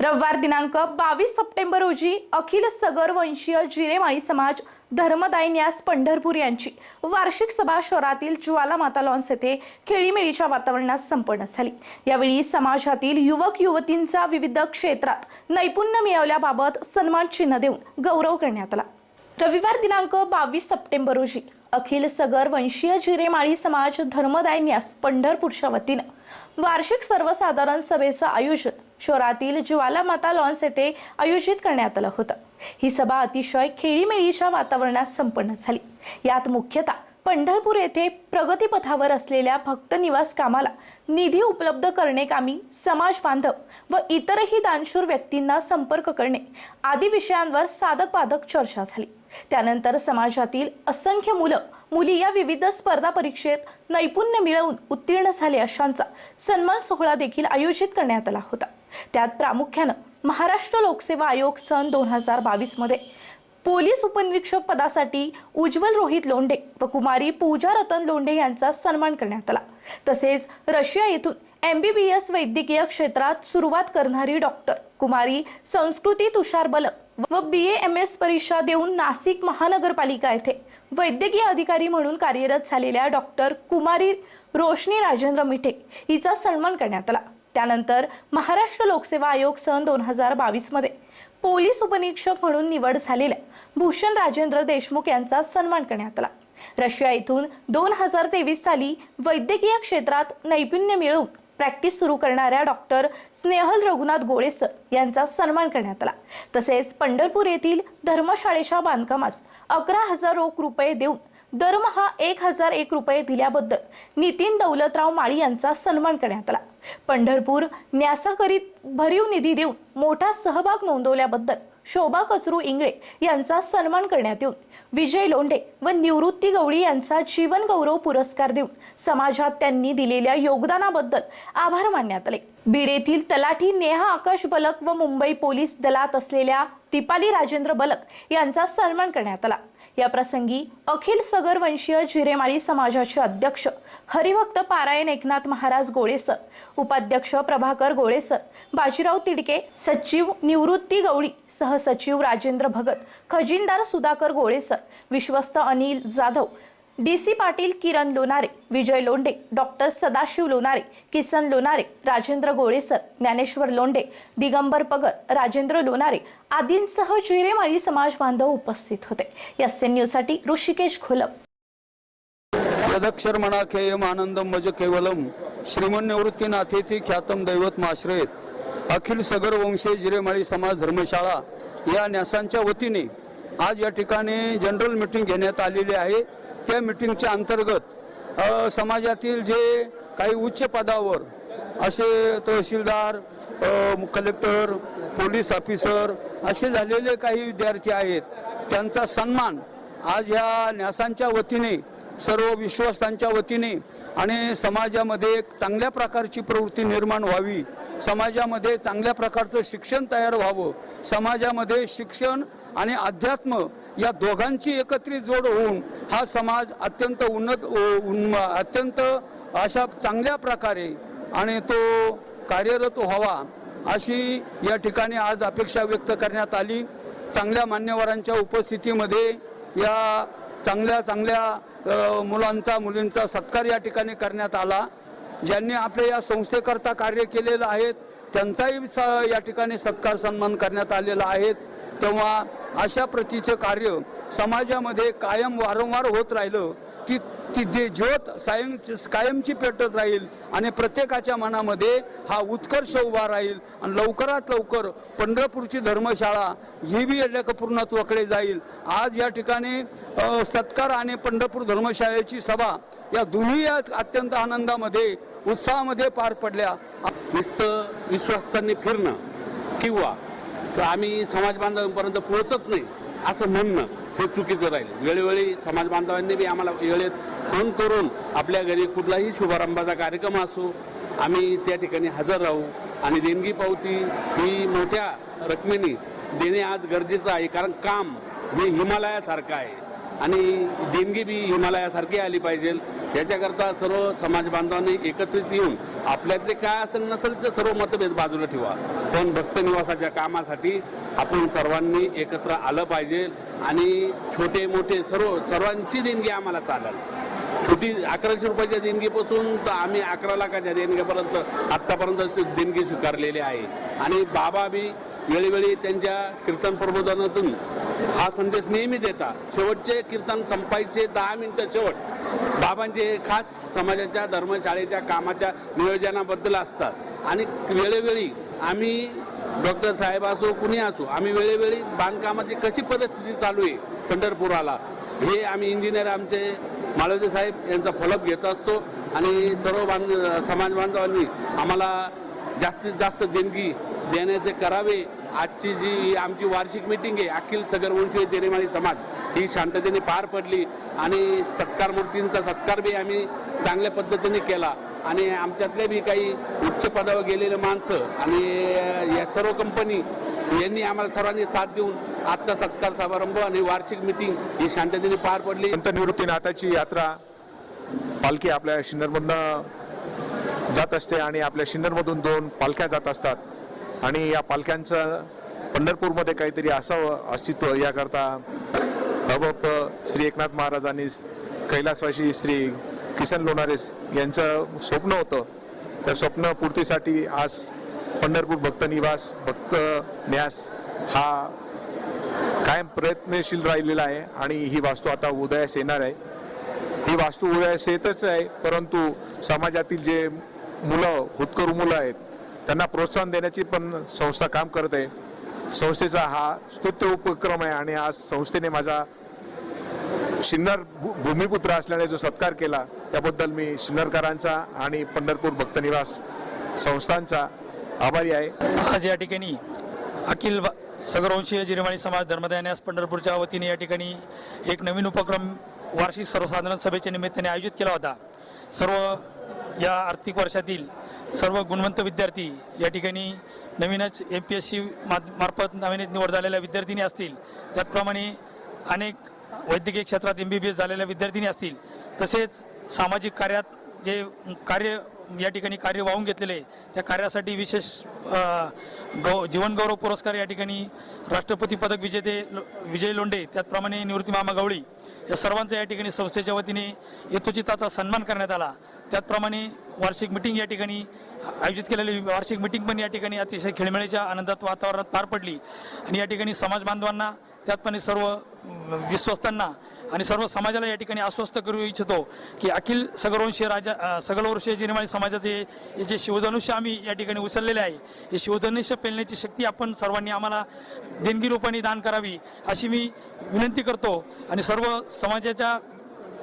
रविवार दिनांक बावीस सप्टेंबर रोजी अखिल सगर वंशीय जिरेमाळी समाज धर्मदाय न्यास पंढरपूर यांची वार्षिक सभा शहरातील ज्वालामाता लॉन्स येथे खेळीमेळीच्या वातावरणात संपन्न झाली. यावेळी समाजातील युवक युवतींचा विविध क्षेत्रात नैपुण्य मिळवल्याबाबत सन्मान चिन्ह देऊन गौरव करण्यात आला. रविवार दिनांक बावीस सप्टेंबर रोजी अखिल सगर वंशीय जिरेमाळी समाज धर्मदाय न्यास पंढरपूरच्या वतीनं वार्षिक सर्वसाधारण सभेचं आयोजन शहरातील ज्वालामाता लॉन्स येथे आयोजित करण्यात आलं होतं. ही सभा अतिशय खेळीमेळीच्या वातावरणात संपन्न झाली. यात मुख्यतः पंढरपूर येथे प्रगतीपथावर असलेल्या भक्त निवास कामाला निधी उपलब्ध करणे कामी समाज बांधव व इतरही दानशूर व्यक्तींना संपर्क करणे आदी विषयांवर साधक बाधक चर्चा झाली. त्यानंतर समाजातील असंख्य मुलं मुली या विविध स्पर्धा परीक्षेत नैपुण्य मिळवून उत्तीर्ण झाले अशांचा सन्मान सोहळा देखील आयोजित करण्यात आला होता. त्यात प्रामुख्यानं महाराष्ट्र लोकसेवा आयोग सन दोन हजार बावीसमध्ये पोलीस उपनिरीक्षक पदासाठी उज्ज्वल रोहित लोंढे व कुमारी पूजा रतन लोंढे यांचा सन्मान करण्यात आला. तसेच रशिया येथून एमबीबीएस वैद्यकीय क्षेत्रात सुरुवात करणारी डॉक्टर कुमारी संस्कृती तुषार बलक व बी एम एस परीक्षा देऊन नाशिक महानगरपालिका येथे वैद्यकीय अधिकारी म्हणून कार्यरत झालेल्या डॉक्टर कुमारी रोशनी राजेंद्र मिठे हिचा सन्मान करण्यात आला. त्यानंतर महाराष्ट्र लोकसेवा आयोग सन दोन हजार बावीसमध्ये पोलीस उपनिरीक्षक म्हणून निवड झालेल्या भूषण राजेंद्र देशमुख यांचा सन्मान करण्यात आला. रशिया येथून दोन हजार तेवीस साली वैद्यकीय क्षेत्रात नैपुण्य मिळवून प्रॅक्टिस सुरू करणाऱ्या डॉक्टर स्नेहल रघुनाथ गोळेसर यांचा सन्मान करण्यात आला. तसेच पंढरपूर येथील धर्मशाळेच्या बांधकामास अकरा हजार रोख रुपये देऊन दरमहा एक हजार एक रुपये दिल्याबद्दल नितीन दौलतराव माळी यांचा सन्मान करण्यात आला. पंढरपूर न्यासाकरीत भरीव निधी देऊन मोठा सहभाग नोंदवल्याबद्दल शोभा कचरू इंगळे यांचा सन्मान करण्यात येऊन विजय लोंढे व निवृत्ती गवळी यांचा जीवन गौरव पुरस्कार देऊन समाजात त्यांनी दिलेल्या योगदानाबद्दल आभार मानण्यात आले. बीड येथील तलाठी नेहा आकाश बलक व मुंबई पोलीस दलात असलेल्या दीपाली राजेंद्र बलक यांचा सन्मान करण्यात आला. या प्रसंगी अखिल सगर वंशीय जिरेमाळी समाजाचे अध्यक्ष हरिभक्त पारायण एकनाथ महाराज गोळेसर उपाध्यक्ष प्रभाकर गोळेसर बाजीराव तिडके सचिव निवृत्ती गवळी सहसचिव राजेंद्र भगत खजिनदार सुधाकर गोळेसर विश्वस्त Anil Jadhav D C Patil Kiran Lonare Vijay Londhe doctor Sadashiv Lonare Kisan Lonare Rajendra Golesar Dnyaneshwar Londhe Digambar Pagar Rajendra Lonare आदींसह जिरेमाळी समाज बांधव उपस्थित होते. एस एन न्यूजसाठी ऋषिकेश घोलप यदक्षर खेयम आनंदम मज केवलम. श्रीमन निवृत्तीनाथेती ख्यातम दैवत माश्रयत. अखिल सगर वंशे जिरेमाळी समाज धर्मशाळा. या न्यासांच्या वतीने आज या ठिकाणी जनरल मिटिंग घेण्यात आलेली आहे. त्या मिटिंगच्या अंतर्गत समाजातील जे काही उच्च पदावर असे तहसीलदार कलेक्टर पोलीस ऑफिसर असे झालेले काही विद्यार्थी आहेत त्यांचा सन्मान आज ह्या न्यासांच्या वतीने सर्व विश्वस्तांच्या वतीने आणि समाजामध्ये एक चांगल्या प्रकारची प्रवृत्ती निर्माण व्हावी. समाजामध्ये चांगल्या प्रकारचं शिक्षण तयार व्हावं. समाजामध्ये शिक्षण आणि अध्यात्म या दोघांची एकत्रित जोड होऊन हा समाज अत्यंत उन्नत अत्यंत अशा चांगल्या प्रकारे आणि तो कार्यरत व्हावा अशी या ठिकाणी आज अपेक्षा व्यक्त करण्यात आली. चांगल्या मान्यवरांच्या उपस्थितीमध्ये या चांगल्या चांगल्या मुलांचा मुलींचा सत्कार या ठिकाणी करण्यात आला. ज्यांनी आपल्या या संस्थेकरता कार्य केलेलं आहेत त्यांचाही स या ठिकाणी सत्कार सन्मान करण्यात आलेला आहे. तेव्हा अशा प्रतीचं कार्य समाजामध्ये कायम वारंवार होत राहिलं ती ती दे ज्योत सायं कायमची पेटत राहील आणि प्रत्येकाच्या मनामध्ये हा उत्कर्ष उभा राहील आणि लवकरात लवकर पंढरपूरची धर्मशाळा ही बी एक पूर्णत्वाकडे जाईल. आज या ठिकाणी सत्कार आणि पंढरपूर धर्मशाळेची सभा या दोन्ही या अत्यंत आनंदामध्ये उत्साहामध्ये पार पडल्या. नुसतं विश्वासांनी फिरणं किंवा आम्ही समाज बांधवांपर्यंत पोहोचत नाही असं म्हणणं. हे चुकीचं राहील. वेळोवेळी समाज बांधवांनी बी आम्हाला वेळेत फोन करून आपल्या घरी कुठलाही शुभारंभाचा कार्यक्रम असो आम्ही त्या ठिकाणी हजर राहू. आणि देणगी पावती ही मोठ्या रकमेने देणे आज गरजेचं आहे कारण काम हे हिमालयासारखं आहे. आणि देणगी बी हिमालयासारखी आली पाहिजे. याच्याकरता सर्व समाज बांधवांनी एकत्रित येऊन आपल्यातले काय असेल नसेल तर सर्व मतभेद बाजूला ठेवा. पण भक्तनिवासाच्या कामासाठी आपण सर्वांनी एकत्र आलं पाहिजे आणि छोटे मोठे सर्व सर्वांची देणगी आम्हाला चालेल. छोटी अकराशे रुपयाच्या देणगीपासून तर आम्ही अकरा लाखाच्या देणगीपर्यंत आत्तापर्यंत देणगी स्वीकारलेली आहे. आणि बाबा बी वेळोवेळी त्यांच्या कीर्तन प्रबोधनातून हा संदेश नेहमी देता. शेवटचे कीर्तन संपायचे दहा मिनिटं शेवट. बाबांचे खास समाजाच्या धर्मशाळेच्या कामाच्या नियोजनाबद्दल असतात. आणि वेळोवेळी आम्ही डॉक्टर साहेब असो कुणी असो आम्ही वेळोवेळी बांधकामाची कशी परिस्थिती चालू आहे पंढरपुराला हे आम्ही इंजिनियर आमचे माळवदे साहेब यांचा फॉलोअप घेत असतो. आणि सर्व बांध समाज बांधवांनी आम्हाला जास्तीत जास्त देणगी देण्याचे करावे. आजची जी आमची वार्षिक मिटिंग आहे अखिल सगरवंशी तेरेमाळी समाज ही शांततेने पार पडली आणि सत्कार मूर्तींचा सत्कार बी आम्ही चांगल्या पद्धतीने केला. आणि आमच्यातले बी काही उच्च पदावर गेलेले माणसं आणि या सर्व कंपनी यांनी आम्हाला सर्वांनी साथ देऊन आजचा सत्कार समारंभ आणि वार्षिक मिटिंग ही शांततेने पार पडली. संत निवृत्तीनाथाची यात्रा पालखी आपल्या शिन्नरमधनं जात असते आणि आपल्या शिन्नरमधून दोन पालख्या जात असतात. आणि या पालख्यांचं पंढरपूरमध्ये काहीतरी असावं अस्तित्व याकरता अबप श्री एकनाथ महाराजांनी कैलासवासी श्री किसन लोणारेस यांचं स्वप्न होतं. त्या स्वप्न पूर्तीसाठी आज पंढरपूर भक्त निवास भक्त न्यास हा कायम प्रयत्नशील राहिलेला आहे आणि ही वास्तू आता उदयास येणार आहे. ही वास्तू उदयास येतच आहे परंतु समाजातील जे मुलं हुतकरू मुलं आहेत त्यांना प्रोत्साहन देण्याची पण संस्था काम करत आहे. संस्थेचा हा स्तुत्य उपक्रम आहे आणि आज संस्थेने माझा शिन्नर भू- भूमिपुत्र असल्याने जो सत्कार केला त्याबद्दल मी शिन्नरकरांचा आणि पंढरपूर भक्तनिवास संस्थांचा आभारी आहे. आज या ठिकाणी अखिल सगरवंशीय जिरेमाळी समाज धर्मदायन्यास पंढरपूरच्या वतीने या ठिकाणी एक नवीन उपक्रम वार्षिक सर्वसाधारण सभेच्या निमित्ताने आयोजित केला होता. सर्व या आर्थिक वर्षातील सर्व गुणवंत विद्यार्थी या ठिकाणी नवीनच एम पी एस सी मार्फत नवीन निवड झालेल्या विद्यार्थिनी असतील. त्याचप्रमाणे अनेक वैद्यकीय क्षेत्रात एम बी बी एस झालेल्या विद्यार्थिनी असतील. तसेच सामाजिक कार्यात जे कार्य या ठिकाणी कार्य वाहून घेतलेले आहे, त्या कार्यासाठी विशेष गौ जीवनगौरव पुरस्कार या ठिकाणी राष्ट्रपती पदक विजेते विजय लोंढे त्याचप्रमाणे निवृत्ती मामा गवळी या सर्वांचा या ठिकाणी संस्थेच्या वतीने यथोचिताचा सन्मान करण्यात आला. त्याचप्रमाणे वार्षिक मिटिंग या ठिकाणी आयोजित केलेली वार्षिक मिटिंग पण या ठिकाणी अतिशय खेळमेळीच्या आनंदात वातावरणात पार पडली. आणि या ठिकाणी समाज बांधवांना त्यातपणे सर्व विश्वस्तांना आणि सर्व समाजाला या ठिकाणी आश्वस्त करू इच्छितो की अखिल सगरवंशीय राजा अं, सगलवर्षीय जिनेमाळी समाजाचे हे जे शिवधनुष्य आम्ही या ठिकाणी उचललेले आहे हे शिवधनुष्य पेलण्याची शक्ती आपण सर्वांनी आम्हाला देणगी रूपाने दान करावी अशी मी विनंती करतो. आणि सर्व समाजाच्या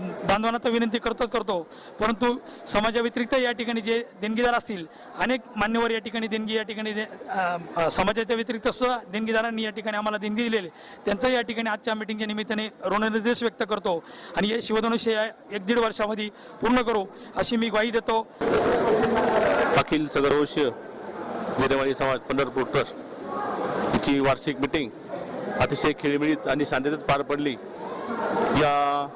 बांधवांना तर विनंती करतोच करतो. परंतु समाजाव्यतिरिक्त या ठिकाणी जे देणगीदार असतील अनेक मान्यवर या ठिकाणी देणगी या ठिकाणी दे- समाजाच्या व्यतिरिक्त सुद्धा देणगीदारांनी या ठिकाणी आम्हाला देणगी दिलेली त्यांचा या ठिकाणी आजच्या मिटिंगच्या निमित्ताने ऋणनिर्देश व्यक्त करतो. आणि हे शिवधनुष्य या एक दीड वर्षामध्ये पूर्ण करू अशी मी ग्वाही देतो. अखिल सगरवंश जिरेवाडी समाज पंढरपूर ट्रस्ट हिची वार्षिक मिटिंग अतिशय खेळमिळीत आणि शांततेत पार पडली. या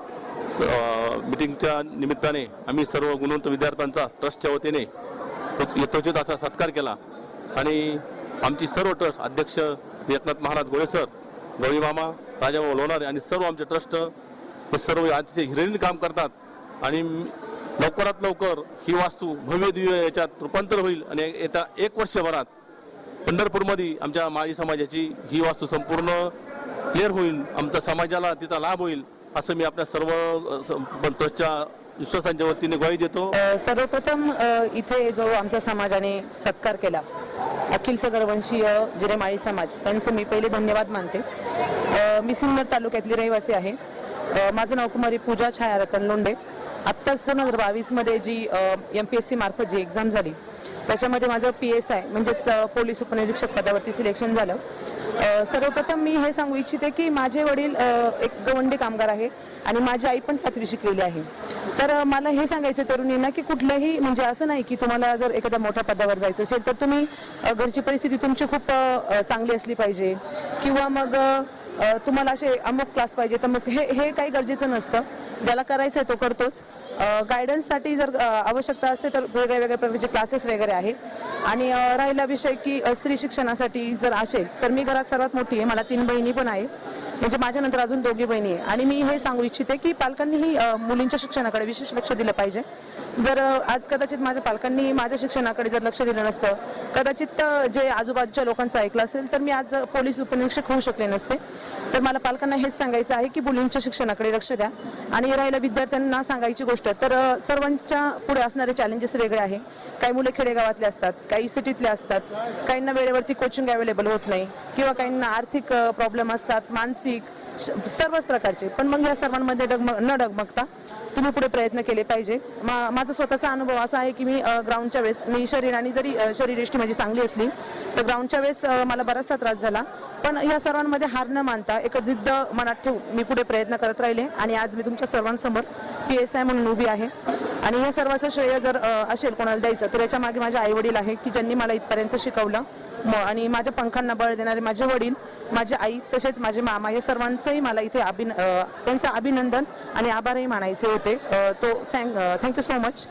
मिटिंगच्या निमित्ताने आम्ही सर्व गुणवंत विद्यार्थ्यांचा ट्रस्टच्या वतीने यथोचित असा सत्कार केला. आणि आमची सर्व ट्रस्ट अध्यक्ष एकनाथ महाराज गोळे सर गवळी मामा राजाभाऊ लोणारे आणि सर्व आमचे ट्रस्ट हे सर्व अतिशय हिरिरीने काम करतात. आणि लवकरात लवकर ही वास्तू भव्य दिव्य याच्यात रूपांतर होईल आणि येत्या एक वर्षभरात पंढरपूरमध्ये आमच्या माळी समाजाची ही वास्तू संपूर्ण क्लिअर होईल. आमच्या समाजाला तिचा लाभ होईल. असं मी आपल्या सर्व ट्रस्टच्या विश्वासांच्या वतीने ग्वाही देतो. सर्वप्रथम इथे जो आमच्या समाजाने सत्कार केला अखिल सगरवंशीय जिरेमाळी समाज त्यांचे मी पहिले धन्यवाद मानते. मी सिन्नर तालुक्यातली रहिवासी आहे. माझं नाव कुमारी पूजा छाया रतन लोंढे. आत्ताच दोन हजार बावीसमध्ये जी एम पी एस सी मार्फत जी एक्झाम झाली त्याच्यामध्ये माझं पी एस आय म्हणजेच पोलीस उपनिरीक्षक पदावरती सिलेक्शन झालं. सर्वप्रथम मी हे सांगू इच्छिते की माझे वडील एक गवंडी कामगार आहे आणि माझी आई पण सातवी शिकलेली आहे. तर मला हे सांगायचं तरुणींना की कुठलंही म्हणजे असं नाही की तुम्हाला जर एखाद्या मोठ्या पदावर जायचं असेल तर तुम्ही घरची परिस्थिती तुमची खूप चांगली असली पाहिजे. किंवा मग तुम्हाला असे अमुक क्लास पाहिजे तर मग हे हे काही गरजेचं नसतं. ज्याला करायचं आहे तो करतोच. गायडन्ससाठी जर आवश्यकता असते तर वेगळ्या वेगळ्या प्रकारचे क्लासेस वगैरे आहे आणि राहिला विषय की स्त्री शिक्षणासाठी जर असेल तर मी घरात सर्वात मोठी आहे. मला तीन बहिणी पण आहे म्हणजे माझ्यानंतर अजून दोघी बहिणी आहे. आणि मी हे सांगू इच्छिते की पालकांनीही मुलींच्या शिक्षणाकडे विशेष लक्ष दिलं पाहिजे. जर आज कदाचित माझ्या पालकांनी माझ्या शिक्षणाकडे जर लक्ष दिलं नसतं कदाचित जे आजूबाजूच्या लोकांचं ऐकलं असेल तर मी आज पोलीस उपनिरीक्षक होऊ शकले नसते. तर मला पालकांना हेच सांगायचं आहे की मुलींच्या शिक्षणाकडे लक्ष द्या. आणि राहिलं विद्यार्थ्यांना सांगायची गोष्ट तर सर्वांच्या पुढे असणारे चॅलेंजेस वेगळे आहे. काही मुले खेडेगावातले असतात काही सिटीतले असतात काहींना वेळेवरती कोचिंग अवेलेबल होत नाही किंवा काहींना आर्थिक प्रॉब्लेम असतात मानसिक मानसिक सर्वच प्रकारचे. पण मग या सर्वांमध्ये डगमग न डगमगता तुम्ही पुढे प्रयत्न केले पाहिजे. मा माझा स्वतःचा अनुभव असा आहे की मी ग्राउंडच्या वेळेस मी शरीराने जरी अ, माझी चांगली असली तर ग्राउंडच्या वेळेस मला बराचसा त्रास झाला. पण या सर्वांमध्ये हार न मानता एक जिद्द मनात ठेवून मी पुढे प्रयत्न करत राहिले. आणि आज मी तुमच्या सर्वांसमोर पी एस आय म्हणून उभी आहे. आणि या सर्वाचं श्रेय जर असेल कोणाला द्यायचं तर याच्या मागे माझे आई वडील आहे की ज्यांनी मला इथपर्यंत शिकवलं. म- आणि माझ्या पंखांना बळ देणारे माझे वडील माझी आई तसेच माझे मामा या सर्वांचंही मला इथे अभिन त्यांचं अभिनंदन आणि आभारही मानायचे होते. अ, तो थँक्यू सो मच